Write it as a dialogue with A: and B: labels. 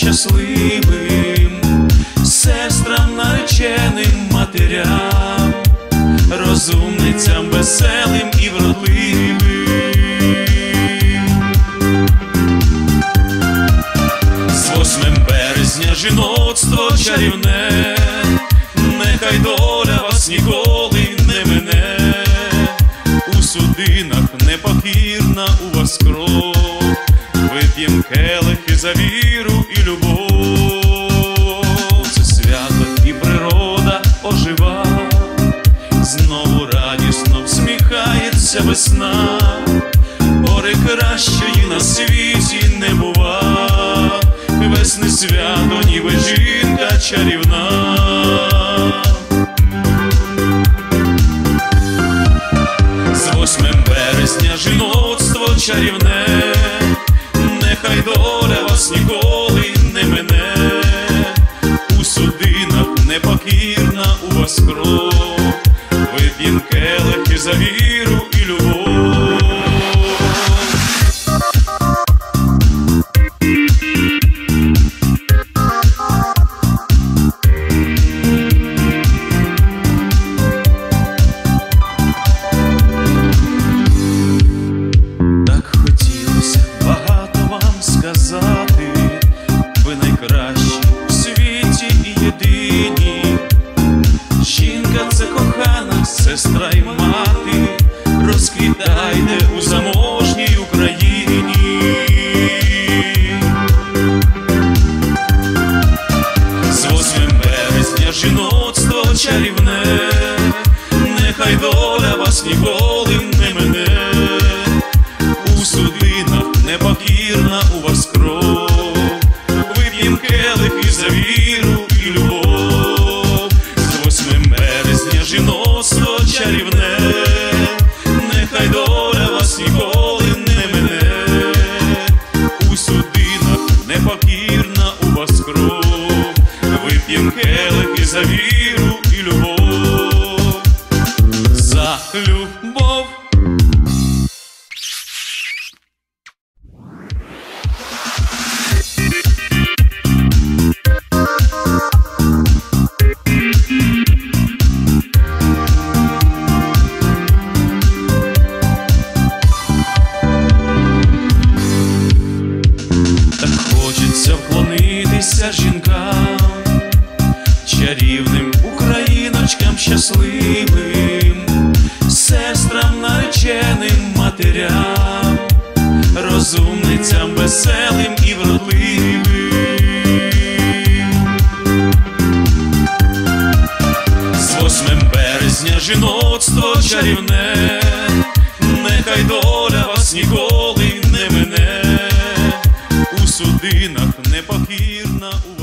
A: щасливим, сестрам нареченим матерям, розумницям веселим і вродливим. З 8 березня жіноцтво чарівне, нехай доля вас ніколи не мине, у судинах непокірна у вас кров, вип'єм келихи за віру і любов, це свято і природа ожива, знову радісно всміхається весна, гори кращої на світі не бува, весни свято, ніби жінка чарівна. З 8 березня жіноцтво чарівне, келихи жіноцтво чарівне, нехай доля вас ніколи не мине, у судинах непокірна у вас кров, вип'єм келихи за віру і любов, з 8 березня жіноцтво чарівне, нехай доля вас ніколи не мине, у судинах непокірна у вас кров, вип'єм келихи за віру і любов, за любов. Хочеться вклонитися жінкам, щасливим, сестрам нареченим матерям, розумницям веселим і вродливим. З 8 березня жіноцтво чарівне, нехай доля вас ніколи не мине, у судинах кров.